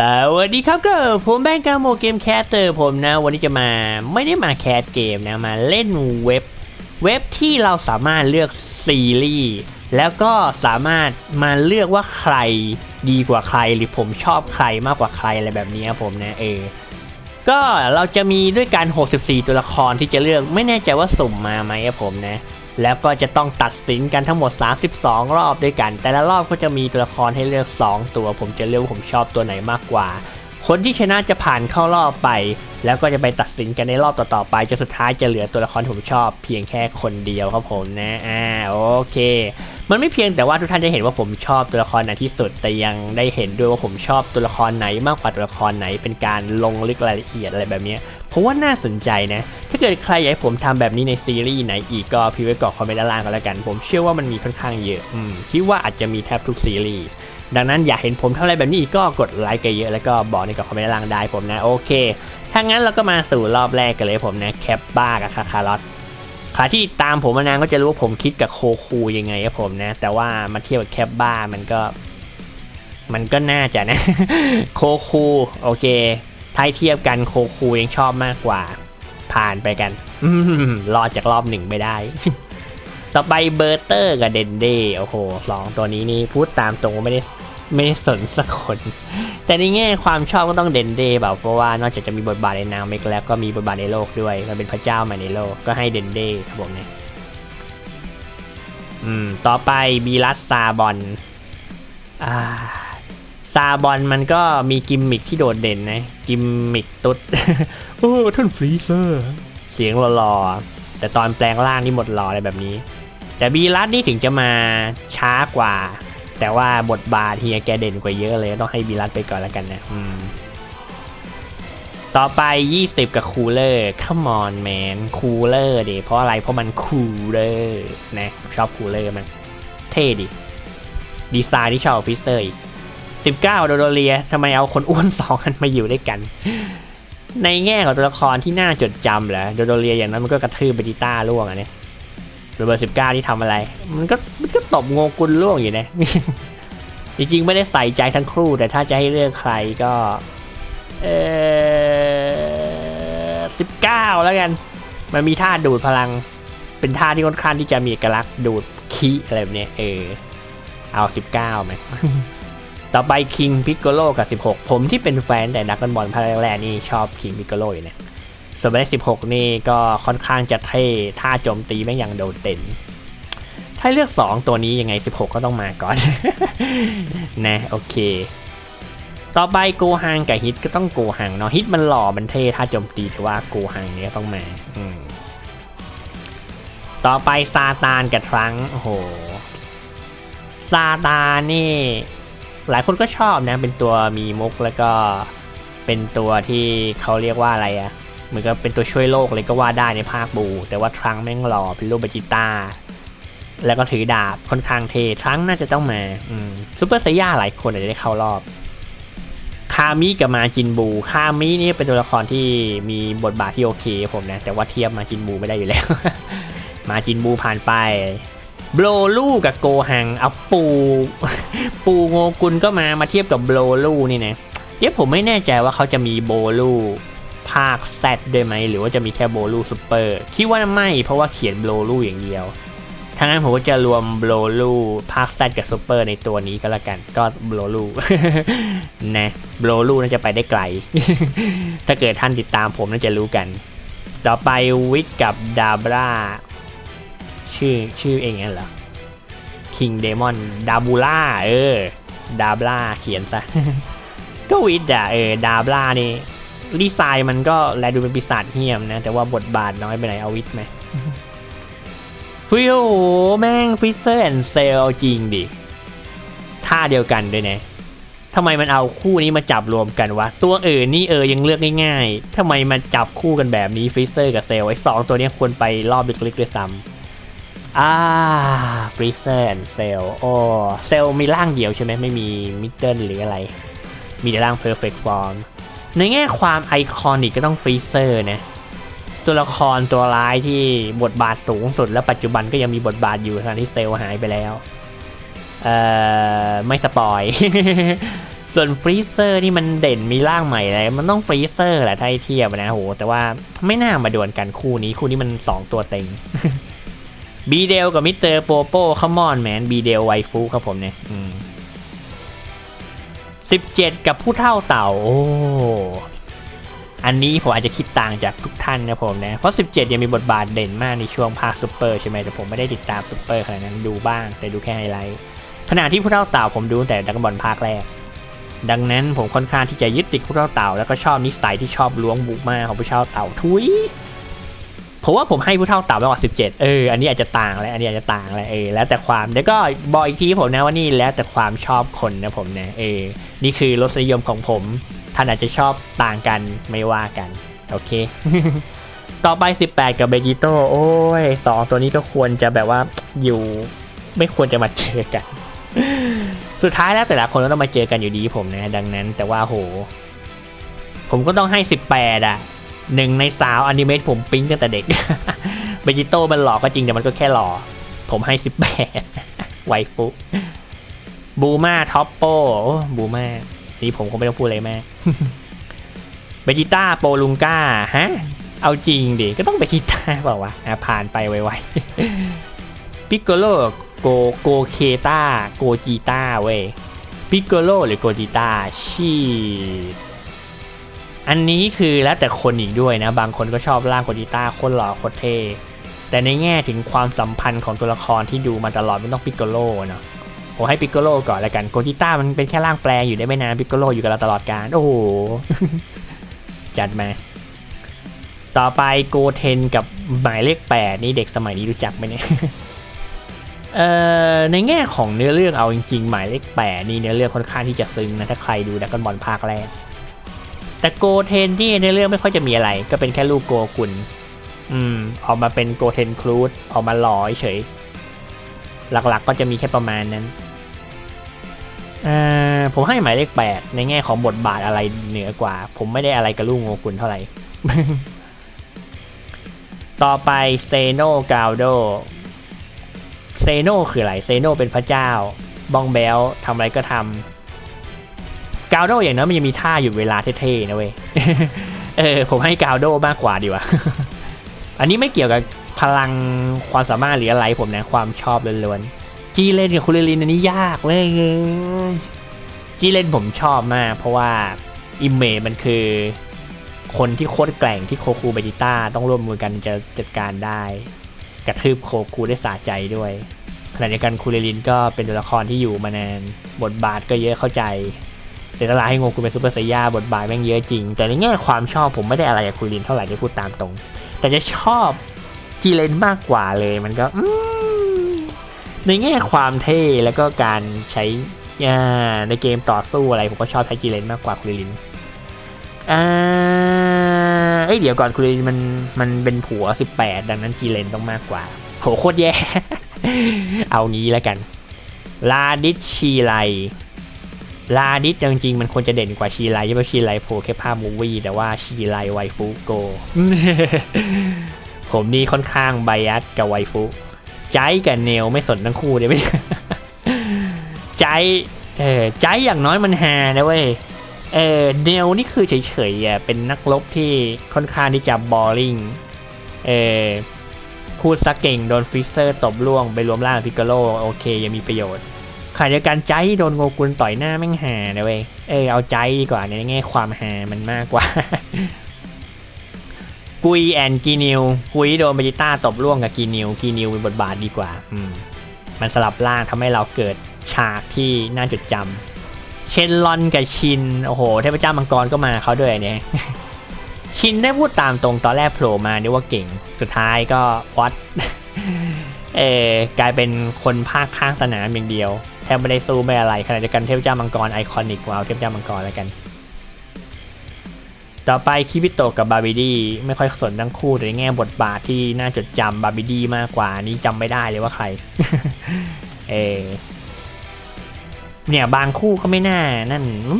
สวัสดีครับก็ผมแบงกาโมเกมแคสเตอร์ผมนะ วันนี้จะมาไม่ได้มาแคสเกมนะ มาเล่นเว็บ เว็บที่เราสามารถเลือกซีรีส์แล้วก็สามารถมาเลือกว่าใครดีกว่าใครหรือผมชอบใครมากกว่าใครอะไรแบบนี้ผมนะเออก็เราจะมีด้วยกัน64 ตัวละครที่จะเลือกไม่แน่ใจว่าสุ่มมาไหมครับผมนะ แล้วก็จะต้องตัดสินกันทั้งหมด 32 รอบด้วยกัน แต่ละรอบก็จะมีตัวละครให้เลือก 2 ตัว ผมจะเลือกผมชอบตัวไหนมากกว่า คนที่ชนะจะผ่านเข้ารอบไป แล้วก็จะไปตัดสินกันในรอบต่อๆไปจนสุดท้ายจะเหลือตัวละครที่ผมชอบ เพียงแค่คนเดียวครับผมนะอ่าโอเค มันไม่เพียงแต่ว่าทุกท่านจะเห็นว่าผมชอบตัวละครไหนที่สุด แต่ยังได้เห็นด้วยว่าผมชอบตัวละครไหนมากกว่าตัวละครไหน เป็นการลงลึกรายละเอียดอะไรแบบนี้ผมว่าน่าสนใจนะ ถ้าเกิดใครอยากให้ผมทำแบบนี้ในซีรีส์ไหนอีกก็พิมพ์ไว้กรอกคอมเมนต์ด้านล่างก็แล้วกัน ผมเชื่อว่ามันมีค่อนข้างเยอะอืมคิดว่าอาจจะมีแทบทุกซีรีส์ดังนั้นอยากเห็นผมทำอะไรแบบนี้อีกก็กดไลค์กันเยอะแล้วก็บอกในกรอกคอมเมนต์ด้านล่างได้ผมนะโอเคถ้างั้นเราก็มาสู่รอบแรกกันเลยผมนะแคปบ้ากับคาคารอต ใครที่ตามผมมานานก็จะรู้ว่าผมคิดกับโคคูยังไงครับผมนะ แต่ว่ามาเทียบกับแคปบ้ามันก็ มันก็น่าจะนะ โคคูโอเคถ้าเทียบกันโคคูยังชอบมากกว่า ผ่านไปกันรอดจากรอบหนึ่งไม่ได้ ต่อไปเบอร์เตอร์กับเดนเดโอ้โหสองตัวนี้นี่พูดตามตรงว่าไม่ได้ ไม่สนสักคน แต่ในแง่ความชอบก็ต้องเดนเดแบบเพราะว่านอกจากจะมีบทบาทในนางเมกแล้วก็มีบทบาทในโลกด้วยมันเป็นพระเจ้ามาในโลกก็ให้เดนเดครับผมเนี่ยอืม ต่อไปบีรัสซาบอนอ่าซาบอนมันก็มีกิมมิคที่โดดเด่นนะ กิมมิคตุ๊ด โอ้ท่านฟรีเซอร์ เสียงหล่อๆแต่ตอนแปลงร่างนี่หมดหล่ออะไรแบบนี้ แต่บีรัสนี่ถึงจะมาช้ากว่า แต่ว่าบทบาทเฮียแกเด่นกว่าเยอะเลยต้องให้บีรัสไปก่อนแล้วกันนะอืมต่อไป 20 กับคูลเลอร์ come on man คูลเลอร์ดิเพราะอะไรเพราะมันคูลเลอร์นะชอบคูลเลอร์มัน เท่ดิ ดีไซน์ที่ชอบฟิสเตอร์อีก 19 โดโดเรียทำไมเอาคนอ้วนสองอันมาอยู่ด้วยกัน ในแง่ของตัวละครที่น่าจดจำเหรอโดโดเรียอย่างนั้นมันก็กระทืบเบจิต้าล่วงอะเนี่ย โรเบอร์สิบเก้าที่ทำอะไร มันก็มันก็ตบโงกุลล่วงอยู่นะ จริงๆไม่ได้ใส่ใจทั้งคู่ แต่ถ้าจะให้เลือกใครก็ เออสิบเก้าแล้วกัน มันมีท่าดูดพลัง เป็นท่าที่ค่อนข้างที่จะมีเอกลักษณ์ดูดคีอะไรแบบเนี้ยเออ เอาสิบเก้าไหมต่อไปคิงพิกโกโลกับ 16 ผมที่เป็นแฟนแต่ดักกันบอลภาคแรกๆนี่ชอบคิงพิกโกโลอยู่นะ ส่วนไปได้16นี่ก็ค่อนข้างจะเท่ท่าโจมตีแม่งอย่างโดดเด่น ถ้าเลือก2ตัวนี้ยังไง16ก็ต้องมาก่อน นะโอเค ต่อไปโกฮังกับฮิตก็ต้องโกฮังเนาะฮิตมันหล่อมันเท่ท่าโจมตีแต่ว่าโกฮังเนี้ยต้องมา อืมต่อไปซาตานกับทรังโอ้โหซาตานนี่ หลายคนก็ชอบนะ เป็นตัวมีมุกแล้วก็เป็นตัวที่เขาเรียกว่าอะไรอะ เหมือนกับเป็นตัวช่วยโลกเลยก็ว่าได้ในภาคบู แต่ว่าทรังแม่งหล่อเป็นรูปเบจิต้าแล้วก็ถือดาบค่อนข้างเททรังน่าจะต้องมาอืมซูเปอร์ไซย่าหลายคนอาจจะได้เข้ารอบคามิกับมาจินบูคามินี่เป็นตัวละครที่มีบทบาทที่โอเคผมนะ แต่ว่าเทียบมาจินบูไม่ได้อยู่แล้ว มาจินบูผ่านไปโบรลูกับโกฮังเอาปู ปูโงกุลก็มามาเทียบกับโบรลูนี่นะเดี๋ยวผมไม่แน่ใจว่าเขาจะมีโบลู ภาคแซดด้วยไหม หรือว่าจะมีแค่โบลูซูเปอร์คิดว่าไม่ เพราะว่าเขียนโบลูอย่างเดียวถ้างั้นผมก็จะรวมโบลูภาคแซดกับซูเปอร์ในตัวนี้ก็แล้วกันก็โบลูนะโบลูน่าจะไปได้ไกล ถ้าเกิดท่านติดตามผมน่าจะรู้กัน ต่อไปวิทกับดาบราชื่อชื่อเองงั้นเหรอคิงเดมอนดาบูล่าเออดาบล่าเขียนซะก็วิทย์อะเออดาบล่านี่ ดีไซน์มันก็แลดูเป็นปีศาจเหี้ยมนะ แต่ว่าบทบาทน้อยไปไหนเอาวิทย์ไหมฟิวแม่งฟิเซอร์แอนเซลจริงดิท่าเดียวกันด้วยนะทำไมมันเอาคู่นี้มาจับรวมกันวะ ตัวเออนี่เออยังเลือกง่ายๆทำไมมาจับคู่กันแบบนี้ฟิเซอร์กับเซลไอ้สองตัวเนี้ยควรไปรอบลึกๆด้วยซ้ำอ่าฟรีเซอร์เซลโอ้เซลมีร่างเดียวใช่ไหมไม่มีมิดเดิลหรืออะไร มีแต่ร่าง perfect form ในแง่ความไอคอนิกก็ต้องฟรีเซอร์นะ ตัวละครตัวร้ายที่บทบาทสูงสุดและปัจจุบันก็ยังมีบทบาทอยู่ทางที่เซลหายไปแล้วเอ่อไม่สปอย ส่วนฟรีเซอร์นี่มันเด่นมีร่างใหม่เลยมันต้องฟรีเซอร์แหละถ้าเทียบนะโห แต่ว่าไม่น่ามาดวลกันคู่นี้คู่นี้มัน 2 ตัวเต็งบีเดลกับมิสเตอร์โปโป้คอมมอนแมนบีเดลไวฟูครับผมเนี่ยอืม 17 กับผู้เท่าเต่าโอ้อันนี้ผมอาจจะคิดต่างจากทุกท่านนะผมนะ เพราะ 17 ยังมีบทบาทเด่นมากในช่วงภาคซูเปอร์ใช่ไหมแต่ผมไม่ได้ติดตามซูเปอร์ขนาดนั้นดูบ้างแต่ดูแค่ไฮไลท์ขณะที่ผู้เท่าเต่าผมดูแต่ดักบอลภาคแรก ดังนั้นผมค่อนข้างที่จะยึดติดผู้เท่าเต่า แล้วก็ชอบนิสัยที่ชอบล้วงบุกมากของผู้เท่าเต่าทุย ผมว่าผมให้ผู้เท่าต่ามากกว่า17เจ็ดเอออันนี้อาจจะต่างแล้วอันนี้อาจจะต่างแล้วเออแล้วแต่ความแล้วก็บอกอีกทีผมนะว่านี่แล้วแต่ความชอบคนนะผมนะเออนี่คือรสนิยมของผมท่านอาจจะชอบต่างกันไม่ว่ากันโอเค ต่อไป 18 กับเบจิโตโอ้ยสองตัวนี้ก็ควรจะแบบว่าอยู่ไม่ควรจะมาเจอกัน สุดท้ายแล้วแต่ละคนก็ต้องมาเจอกันอยู่ดีผมนะ ดังนั้น แต่ว่าโห ผมก็ต้องให้ 18อะ หนึ่งในสาวอนิเมะผมปิ๊งตั้งแต่เด็กเบจิโต้มันหลอกก็จริงแต่มันก็แค่หลอผมให้18ไวฟุบูมาท็อปโปบูมานี่ผมคงไม่ต้องพูดอะไรแม่เบจิต้าโปลุงก้าฮะ เอาจริงดิ ก็ต้องเบจิต้าเปล่าวะอะผ่านไปไวๆปิกโกโลโกโกเคต้าโกจิต้าเว้ยปิกโกโลหรือโกจิต้าชี อันนี้คือแล้วแต่คนอีกด้วยนะ บางคนก็ชอบร่างโกจิต้าโคตรหล่อโคตรเท่แต่ในแง่ถึงความสัมพันธ์ของตัวละครที่ดูมาตลอดไม่ต้องปิกโกโลเนาะผมให้ปิกโกโลก่อนแล้วกันโกจิต้ามันเป็นแค่ร่างแปลงอยู่ได้ไม่นานปิกโกโลอยู่กับเราตลอดการโอ้โหจัดมาต่อไปโกเทนกับหมายเลขแปดนี่เด็กสมัยนี้รู้จักไหมเนี่ยเอ่อในแง่ของเนื้อเรื่องเอาจริงๆ หมายเลขแปดนี่เนื้อเรื่องค่อนข้างที่จะซึ้งนะ ถ้าใครดูดักกันบอลภาคแรก แต่โกเทนที่ในเรื่องไม่ค่อยจะมีอะไร ก็เป็นแค่ลูกโกกุนอืมออกมาเป็นโกเทนครูดออกมาหล่อเฉย หลักๆก็จะมีแค่ประมาณนั้นอผมให้หมายเลขแปดในแง่ของบทบาทอะไรเหนือกว่า ผมไม่ได้อะไรกับลูกโงกุลเท่าไหร่ ต่อไปเซโนกาโดเซโนคืออะไรเซโนเป็นพระเจ้า บองเบลทำอะไรก็ทำ กาโดอย่างนั้นมันยังมีท่าหยุดเวลาเท่ๆนะเว้ย เออผมให้กาโดมากกว่าดีกว่า อันนี้ไม่เกี่ยวกับพลังความสามารถหรืออะไรผมนะความชอบล้วนๆ จีเลนกับคุเรลินอันนี้ยากเลยจีเลนผมชอบมาก เพราะว่าอิมเมจมันคือ คนที่โคตรแกร่งที่โคคูเบจิต้าต้องร่วมมือกันจะจัดการได้ กระทืบโคคูได้สะใจด้วยขณะเดียวกันคูเรลินก็เป็นตัวละครที่อยู่มานาน บทบาทก็เยอะเข้าใจ แต่ตลาให้งงคูเป็นซูเปอร์ไซย่าบทบาทแม่งเยอะจริง แต่ในแง่ความชอบผมไม่ได้อะไรกับคูเรลินเท่าไหร่ที่พูดตามตรง แต่จะชอบจีเลนมากกว่าเลยมันก็ในแง่ความเท่แล้วก็การใช้ในเกมต่อสู้อะไรผมก็ชอบใช้จีเลนมากกว่าคูเรลินอ่าเอ้ยเดี๋ยวก่อนคูเรลินมันมันเป็นผัว 18 ดังนั้นจีเลนต้องมากกว่าโหโคตรแย่ เอางี้แล้วกัน ลาดิชีไล ลาดิสจริงๆ มันควรจะเด่นกว่าชีไลเพราะชีไลโผล่แค่ภาพมูวี่แต่ว่าชีไลไวฟูโก ผมนี่ค่อนข้างไบยัสกับไวฟุใจกับเนลไม่สนทั้งคู่เลยไหมใจเออใจอย่างน้อยมันฮานะเว้ยเออเนลนี่คือเฉยๆอะเป็นนักรบที่ค่อนข้างที่จะบอลลิงเออพูดสักเก่งโดนฟิสเซอร์ตบล่วงไปรวมร่างพิกาโลโอเคยังมีประโยชน์ ขณะเดียวกันใจโดนโงกุลต่อยหน้าแม่งหานะเว้ยเออเอาใจดีกว่าในแง่ความหามันมากกว่า กุยแอนกีนิวกุยโดนเบจิต้าตบล่วงกับกีนิวกีนิวเป็นบทบาทดีกว่า อืมมันสลับร่างทำให้เราเกิดฉากที่น่าจดจำเชนลอนกับชิน โอ้โห เทพเจ้ามังกรก็มาเขาด้วยเนี่ยชินได้พูดตามตรงตอนแรกโผล่มานึกว่าเก่ง สุดท้ายก็วัด เออกลายเป็นคนภาคข้างสนามอย่างเดียว แทบไม่ได้สู้ไม่อะไรขณะเดียวกันเทพเจ้ามังกรไอคอนิกเอาเทพเจ้ามังกรแล้วกัน ต่อไปคิบิโตกับบาบิดีไม่ค่อยสนทั้งคู่แต่ในแง่บทบาทที่น่าจดจำบาบิดีมากกว่านี้จำไม่ได้เลยว่าใคร เอเนี่ยบางคู่ก็ไม่น่านั่นอ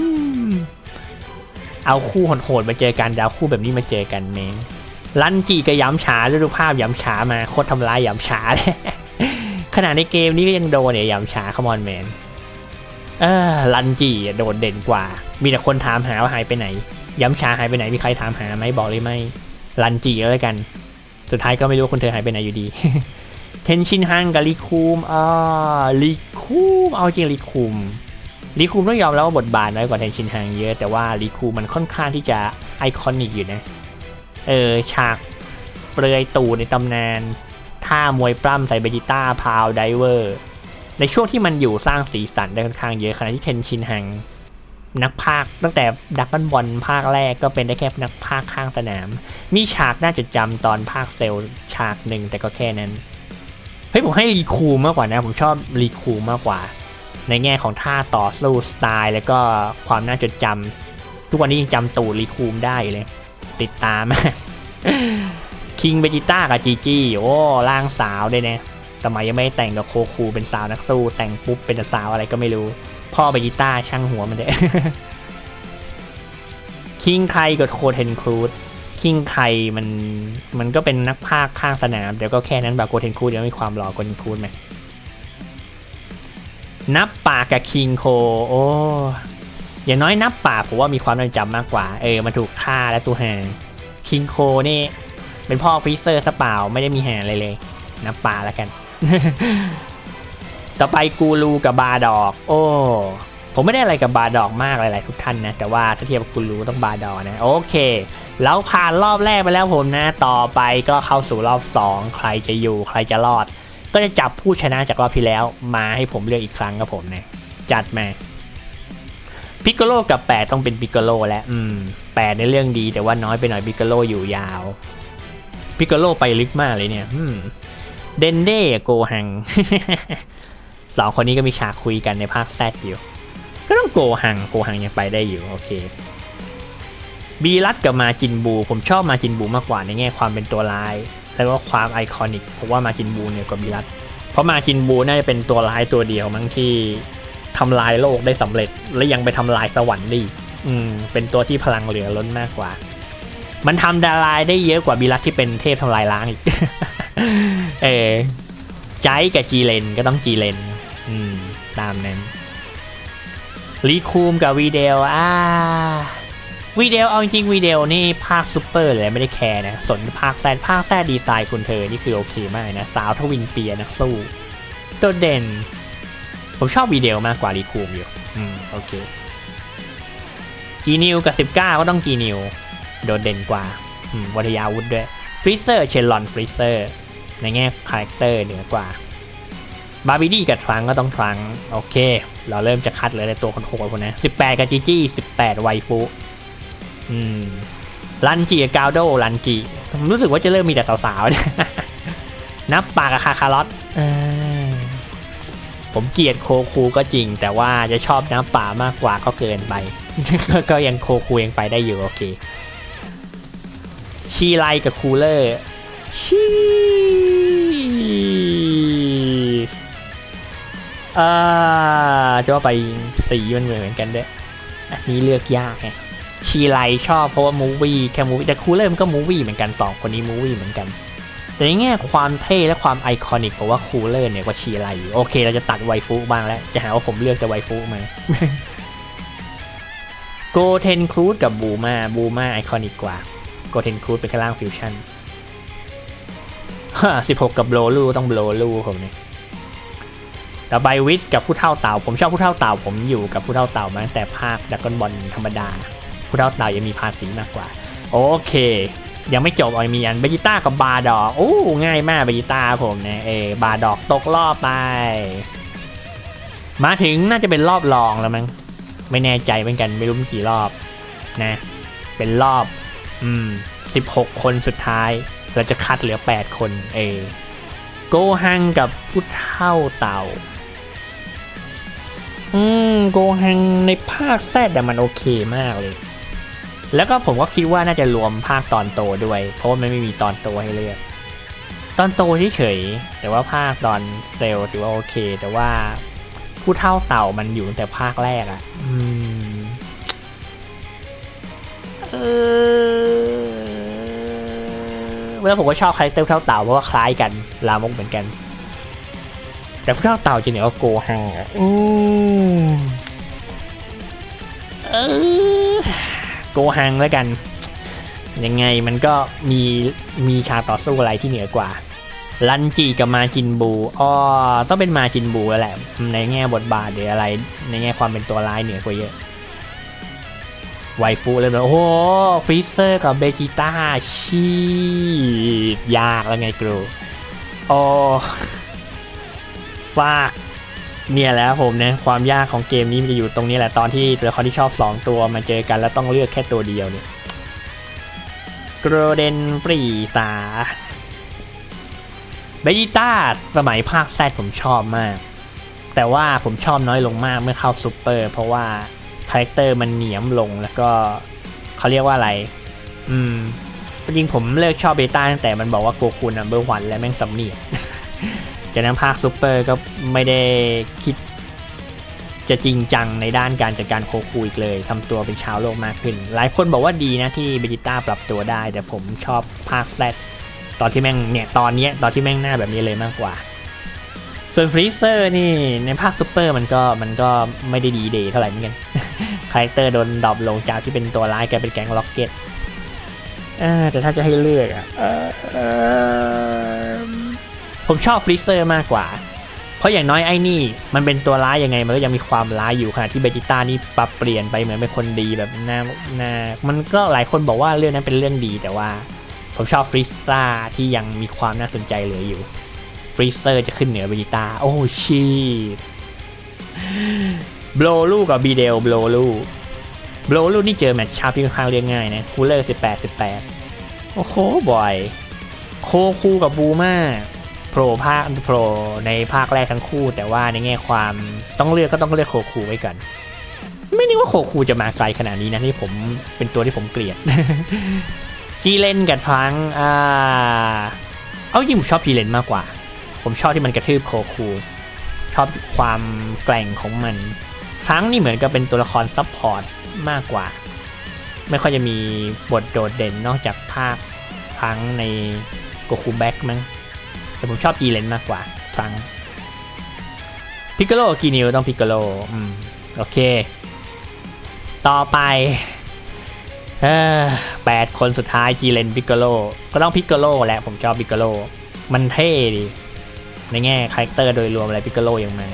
เอาคู่โหดๆมาเจอกันดาวคู่แบบนี้มาเจอกันเมงลันจีกับย้ำช้าด้วยรูปภาพย้ำช้ามาโคตรทำร้ายย้ำช้าเลย ขนาดในเกมนี้ก็ยังโดนเนี่ยยำช้าคอมอนแมนเออลันจีโดดเด่นกว่า มีแต่คนถามหาว่าหายไปไหนย้ำชาหายไปไหนมีใครถามหาไหมบอกเลยไหมลันจีก็แล้วกัน สุดท้ายก็ไม่รู้คนเธอหายไปไหนอยู่ดีเทนชินฮังกับลีคูมอ่าลีคูมเอาจริงลีคูมลีคูมต้องยอมแล้วว่าบทบาทน้อยกว่าเทนชินฮังเยอะแต่ว่าลีคูมมันค่อนข้างที่จะไอคอนิกอยู่นะ เออฉากเปลือยตูในตำนาน ท่ามวยปล้ำใส่เบจิต้าพาวไดเวอร์ในช่วงที่มันอยู่สร้างสีสันได้ค่อนข้างเยอะขณะที่เทนชินฮังนักพากตั้งแต่ดักบันบอลภาคแรกก็เป็นได้แค่นักพากข้างสนาม มีฉากน่าจดจำตอนภาคเซลฉากหนึ่งแต่ก็แค่นั้น เฮ้ยผมให้รีคูลมากกว่านะ ผมชอบรีคูลมากกว่า ในแง่ของท่าต่อสู้สไตล์ แล้วก็ความน่าจดจำทุกวันนี้ยังจำตูรีคูลได้เลย ติดตาม คิงเบจิต้ากับจีจี้โอ้ร่างสาวด้วยนะสมัยยังไม่แต่งกับโคคูเป็นสาวนักสู้ แต่งปุ๊บเป็นสาวอะไรก็ไม่รู้ พ่อเบจิต้าช่างหัวมันเด้คิงไคกับโคเทนครูดคิงไคมันมันก็เป็นนักพากย์ข้างสนาม เดี๋ยวก็แค่นั้นแบบโคเทนครูดยังมีความหล่อโคเทนครูดไหมนับป่ากับคิงโคโอ้อย่างน้อยนับป่าผมว่ามีความน่าจำมากกว่า เออมันถูกฆ่าและตัวแหงคิงโคนี่ เป็นพ่อฟิเซอร์สเปล่าไม่ได้มีแหงอะไรเลยนับป่าแล้วกัน ต่อไปกูรูกับบาดอก โอ้ผมไม่ได้อะไรกับบาดอกมากหลายๆทุกท่านนะ แต่ว่าถ้าเทียบกับกูรูต้องบาดอกนะ โอเค แล้วผ่านรอบแรกไปแล้วผมนะ ต่อไปก็เข้าสู่รอบ 2 ใครจะอยู่ใครจะรอด ก็จะจับผู้ชนะจากรอบที่แล้ว มาให้ผมเลือกอีกครั้งครับผมนะจัดมาพิกโกโลกับ 8 ต้องเป็นพิกโกโลแล้วอืม8ในเรื่องดีแต่ว่าน้อยไปหน่อยพิกโกโลอยู่ยาว พิกโกโลไปลึกมากเลยเนี่ยเดนเดโกฮังสองคนนี้ก็มีฉากคุยกันในภาคแซดอยู่ ก็ต้องโกฮังโกฮังยังไปได้อยู่ โอเค บีรัตกับมาจินบู ผมชอบมาจินบูมากกว่าในแง่ความเป็นตัวร้าย แล้วก็ความไอคอนิกผมว่ามาจินบูเนี่ยกว่าบีรัตเพราะมาจินบูน่าจะเป็นตัวร้ายตัวเดียวมั้งที่ทำลายโลกได้สำเร็จ และยังไปทำลายสวรรค์ดีอืมเป็นตัวที่พลังเหลือล้นมากกว่า มันทำดารายได้เยอะกว่าบีรัตที่เป็นเทพทำลายล้างอีก เออใจกับจีเลนก็ต้องจีเลน อืม ตามนั้นรีคูมกับวีเดลอ่าวีเดลเอาจริงวีเดลนี่ภาคซูเปอร์เลยไม่ได้แคร์นะ สนภาคแซดภาคแซดดีไซน์คุณเธอ นี่คือโอเคมากนะ สาวทวินเปียนักสู้ โดดเด่น ผมชอบวีเดลมากกว่ารีคูมอยู่ อืม โอเค กีนิวกับ 19 ก็ต้องกีนิว โดดเด่นกว่าวัทยาวุธด้วยฟริเซอร์เชลลอนฟริเซอร์ในแง่คาแรคเตอร์เหนือกว่าบาร์บีดี้กับทรังก็ต้องทรังโอเค เราเริ่มจะคัดเลยในตัวคนโหดคนนะ18กับจีจี้18ไวฟูอืมลันจีกับกาวโดลันจีผมรู้สึกว่าจะเริ่มมีแต่สาวๆนี่ยนับปากกับคาคารอตผมเกลียดโคคูก็จริง แต่ว่าจะชอบน้ำป่ามากกว่าก็เกินไป ก็ยังโคคูยังไปได้อยู่โอเค ชีไลกับคูลเลอร์ชีอ่าจะว่าไปสีมันเหมือนกันด้วยอันนี้เลือกยากไงชีไลชอบเพราะว่ามูวี่แค่มูวี่แต่คูลเลอร์มันก็มูวี่เหมือนกันสองคนนี้มูวี่เหมือนกันแต่ในแง่ความเท่และความไอคอนิกผมว่าคูลเลอร์เนี่ยกว่าชีไลโอเค เราจะตัดไวฟุบ้างแล้ว จะหาว่าผมเลือกแต่ไวฟุมาโกเทนครูดกับบูมาบูมาไอคอนิกกว่า โกเทนครูดเป็นแค่ร่างฟิวชั่นสิบหกกับโบลลูต้องโบลลูผมเนี่ยต่อไปวิสกับผู้เท่าเต่า ผมชอบผู้เท่าเต่า ผมอยู่กับผู้เท่าเต่ามาตั้งแต่ภาคดักกอนบอลธรรมดา ผู้เท่าเต่ายังมีภาษีมากกว่า โอเค ยังไม่จบออยมีอันเบจิต้ากับบาดอกโอ้ง่ายมากเบจิต้าผมเนี่ยเอบาดอกตกรอบไป มาถึงน่าจะเป็นรอบรองแล้วมั้งไม่แน่ใจเหมือนกันไม่รู้กี่รอบนะ เป็นรอบ อืมสิบหกคนสุดท้าย เราจะคัดเหลือ8คนเอโกฮังกับผู้เท่าเต่า อืมโกฮังในภาคแซดแต่มันโอเคมากเลย แล้วก็ผมก็คิดว่าน่าจะรวมภาคตอนโตด้วย เพราะว่ามันไม่มีตอนโตให้เลือก ตอนโตเฉยๆแต่ว่าภาคตอนเซลถือว่าโอเค แต่ว่าผู้เท่าเต่ามันอยู่ตั้งแต่ภาคแรกอะ่ะ อืม เออ แล้วผมก็ชอบคาแรคเตอร์ผู้เท่าเต่าเพราะว่าคล้ายกันลามกเหมือนกัน แต่ผู้เท่าเต่าจริงๆก็โกฮังอะอืมเออโกหังแล้วกัน ยังไงมันก็มีมีฉากต่อสู้อะไรที่เหนือกว่าลันจีกับมาจินบูอ๋อต้องเป็นมาจินบูแล้วแหละ ในแง่บทบาทหรืออะไร ในแง่ความเป็นตัวร้ายเหนือกว่าเยอะ ไวฟูเลยนะโอ้โหฟรีเซอร์กับเบจิต้าชีดยากแล้วไงกรูโอ้ฟากเนี่ยแหล้วผมนะความยากของเกมนี้มันจะอยู่ตรงนี้แหละตอนที่ตัวละครที่ชอบ 2 ตัวมาเจอกันแล้วต้องเลือกแค่ตัวเดียวเนี่ยกรเดนฟรีสาเบจิต้าสมัยภาคแซดผมชอบมาก แต่ว่าผมชอบน้อยลงมากเมื่อเข้าซูเปอร์ เพราะว่าาแรคเตอร์มันเหนียมลงแล้วก็เขาเรียกว่าอะไร อืมจริงผมเลิกชอบเบต้าตั้งแต่มันบอกว่าโกคูนัมเบอร์วันและแม่งสำเนียกจากนั้นภาคซูเปอร์ก็ไม่ได้คิด จะจริงจังในด้านการจัดการโคคูอีกเลยทำตัวเป็นชาวโลกมากขึ้น หลายคนบอกว่าดีนะที่เบจิต้าปรับตัวได้ แต่ผมชอบภาคแซดตอนที่แม่งเนี่ยตอนเนี้ยตอนที่แม่งหน้าแบบนี้เลยมากกว่า ส่วนฟรีเซอร์นี่ในภาคซูเปอร์มันก็มันก็ไม่ได้ดีเดย์เท่าไหร่เหมือนกันาแรคเตอร์โดนดรอปลงจากที่เป็นตัวร้ายกลายเป็นแก๊งล็อกเก็ตเออแต่ถ้าจะให้เลือกอะเอ่อเอ่อผมชอบฟรีเซอร์มากกว่า เพราะอย่างน้อยไอ้นี่ มันเป็นตัวร้ายยังไง มันก็ยังมีความร้ายอยู่ขณะที่เบจิต้านี่ปรับเปลี่ยนไปเหมือนเป็นคนดีแบบหน้าหน้ามันก็หลายคนบอกว่าเรื่องนั้นเป็นเรื่องดีแต่ว่า ผมชอบฟรีซ่าที่ยังมีความน่าสนใจเหลืออยู่ฟรีเซอร์จะขึ้นเหนือเบจิต้าโอ้ชีต โบลลูกับบีเดลโบลลูโบลลูนี่เจอแมตช์ชาร์ปที่ค่อนข้างเรียกง่ายนะคูลเลอร์18 18โอ้โหบ่อย โคคูกับบูมาโผล่ภาคโผล่ในภาคแรกทั้งคู่ แต่ว่าในแง่ความต้องเลือกก็ต้องเลือกโคคูไว้ก่อนไม่นึกว่าโคคูจะมาไกลขนาดนี้นะที่ผมเป็นตัวที่ผมเกลียดจีเลนกับทั้งอ่าเอาจริงผมชอบจีเลนมากกว่า ผมชอบที่มันกระทืบโคคูชอบความแกร่งของมัน ครั้งนี่เหมือนกับเป็นตัวละครซับพอร์ตมากกว่า ไม่ค่อยจะมีบทโดดเด่นนอกจากภาคครั้งในโกคูแบ็กมั้งแต่ผมชอบจีเลนมากกว่าครั้งพิกโกโลกีนิวต้องพิกโกโลอืมโอเค ต่อไปแปดคนสุดท้ายจีเลนพิกโกโลก็ต้องพิกโกโลแหละผมชอบพิกโกโลมันเท่ดีในแง่คาแรคเตอร์โดยรวมอะไรพิกโลยังมา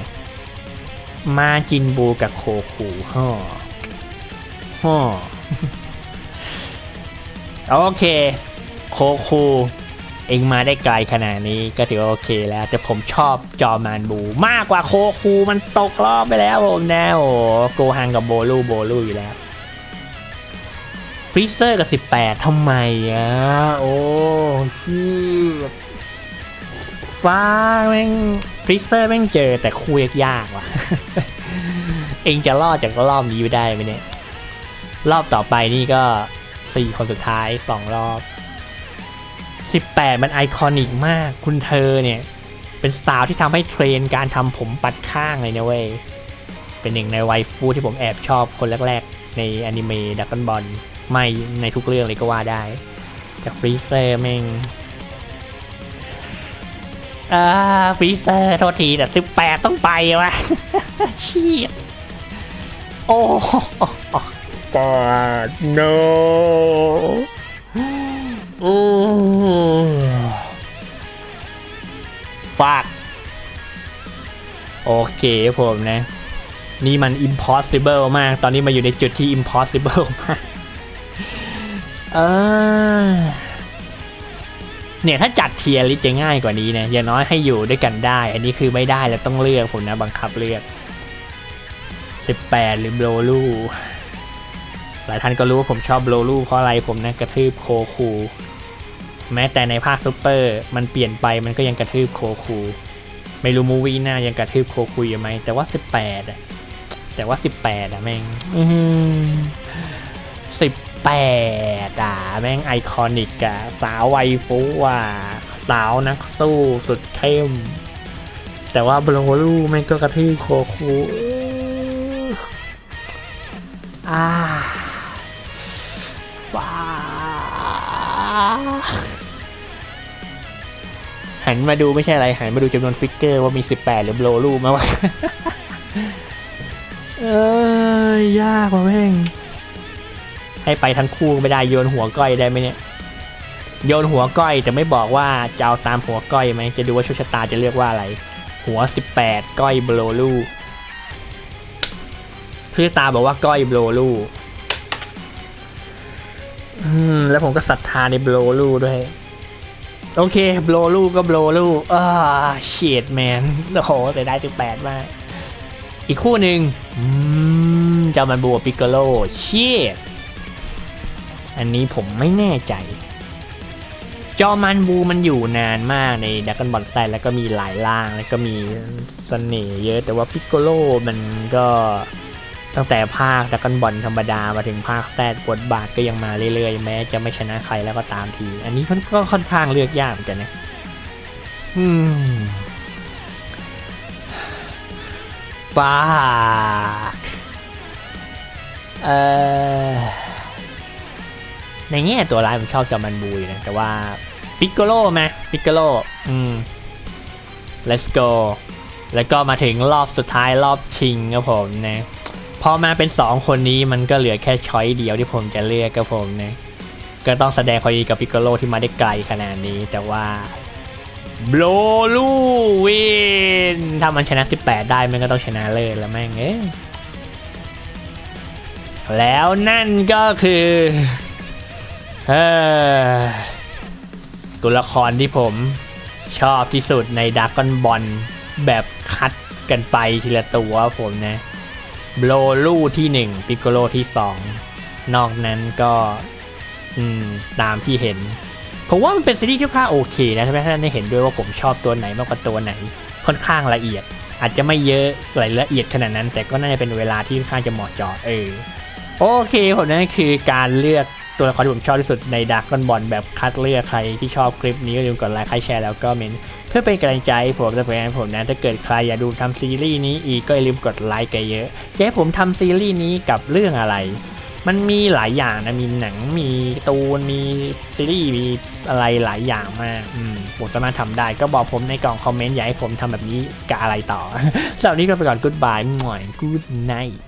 มาจินบูกับโคคูฮ่อฮ่อโอเค โคคู เองมาได้ไกลขนาดนี้ก็ถือว่าโอเคแล้ว แต่ผมชอบจอมานบู มากกว่าโคคูมันตกรอบไปแล้วผมแน่โอ้โกฮังกับโบลูโบลูอยู่แล้วฟรีเซอร์กับ 18ทำไมอะ โอ้ชี พฟ้าแม่งฟรีเซอร์แม่งเจอแต่คู่ยากๆว่ะ เองจะรอดจากรอบนี้ไปได้ไหมเนี่ย รอบต่อไปนี่ก็สี่คนสุดท้ายสองรอบสิบแปดมันไอคอนิกมากคุณเธอเนี่ย เป็นสาวที่ทำให้เทรนการทำผมปัดข้างเลยนะเว้ย เป็นหนึ่งในไวฟูที่ผมแอบชอบคนแรกๆ ในอนิเมะดักกันบอลไม่ในทุกเรื่องเลยก็ว่าได้แต่ฟรีเซอร์แม่ง อ่าฟรีเซอร์โทษทีแต่สิบแปดต้องไปวะเชียโอ้ปาด no อืฟากโอเคผมนะ นี่มัน impossible มาก ตอนนี้มาอยู่ในจุดที่ impossible มาก เออ เนี่ยถ้าจัดเทียร์ลิสจะง่ายกว่านี้นะอย่างน้อยให้อยู่ด้วยกันได้ อันนี้คือไม่ได้แล้วต้องเลือกผมนะบังคับเลือก 18 หรือโบลลูหลายท่านก็รู้ว่าผมชอบโบลลูเพราะอะไรผมนะกระทืบโคคูแม้แต่ในภาคซูเปอร์ มันเปลี่ยนไปมันก็ยังกระทืบโคคูไม่รู้มูวี่หน้ายังกระทืบโคคูอยู่ไหมแต่ว่า 18อะแต่ว่า 18อะแม่งอื้อ หือ18อะแม่งไอคอนิกอะสาวไวฟูอะสาวนักสู้สุดเข้ม แต่ว่าบลูลูแม่งก็กระทืบโคคูอ่าฟ้าหันมาดูไม่ใช่อะไร หันมาดูจำนวนฟิกเกอร์ว่ามี 18 หรือโบลลูมาวะเออยยากว่ะแม่ง ให้ไปทั้งคู่ไม่ได้โยนหัวก้อยได้ไหมเนี่ยโยนหัวก้อยแต่ไม่บอกว่าจะเอาตามหัวก้อยไหมจะดูว่าชคชะตาจะเลือกว่าอะไร หัว 18 ก้อยโบโลลูคือตาบอกว่าก้อยโบโลลูแล้วผมก็ศรัทธาในโบโลลูด้วย โอเคโบโลลูก็โบโลลูอ่าเฉียดแมนโอ้โหแต่ได้18มากอีกคู่หนึ่งจะมันบัวปิกโกโลเชียด อันนี้ผมไม่แน่ใจ จอมันบูมันอยู่นานมากในดักกันบอลไซแล้วก็มีหลายล่างแล้วก็มีเสน่ห์เยอะ แต่ว่าพิกโกโลมันก็ตั้งแต่ภาคดักกันบอลธรรมดามาถึงภาคแซดบทบาทก็ยังมาเรื่อยๆ แม้จะไม่ชนะใครแล้วก็ตามที อันนี้มันก็ค่อนข้างเลือกยากเหมือนกันนะอืมฟากเอ่อ ในแง่ตัวร้ายผมชอบจอมันบูอยู่นะ แต่ว่าปิกโกโลไหมปิกโกโลอืม let's go แล้วก็มาถึงรอบสุดท้ายรอบชิงครับผมนะพอมาเป็น 2 คนนี้มันก็เหลือแค่ช้อยเดียวที่ผมจะเลือกครับผมนะก็ต้องแสดงความดีกับปิกโกโลที่มาได้ไกลขนาดนี้ แต่ว่าโบลลูวินถ้ามันชนะ 18 ได้มันก็ต้องชนะเลยแล้วแม่งเอ้แล้วนั่นก็คือ ตัวละครที่ผมชอบที่สุดในดักกอนบอลแบบคัดกันไปทีละตัวผมนะโบลลูที่หนึ่งปิโกโลที่สองนอกนั้นก็ตามที่เห็น ผมว่ามันเป็นซีรีส์ที่ค่าโอเคนะถ้าท่านได้เห็นด้วยว่าผมชอบตัวไหนมากกว่าตัวไหน ค่อนข้างละเอียด อาจจะไม่เยอะรายละเอียดขนาดนั้น แต่ก็น่าจะเป็นเวลาที่ค่อนข้างจะเหมาะเจาะเออโอเคผมนั่นคือการเลือก ตัวละครที่ผมชอบที่สุดในดักกอนบอลแบบคัดเลือกใครที่ชอบคลิปนี้ก็อย่าลืมกดไลค์ใครแชร์แล้วก็เมนเพื่อเป็นกำลังใจผมและผลงานผมนะถ้าเกิดใครอยากดูทำซีรีส์นี้อีกก็อย่าลืมกดไลค์กันเยอะอยากให้ผมทำซีรีส์นี้กับเรื่องอะไร มันมีหลายอย่างนะมีหนังมีตูนมีซีรีส์มีอะไรหลายอย่างมากอืมผมสามารถทำได้ก็บอกผมในกล่องคอมเมนต์อยากให้ผมทำแบบนี้กับอะไรต่อสำหรับนี้ก็ไปก่อนกู๊ดบายหน่อยกู๊ดไนท์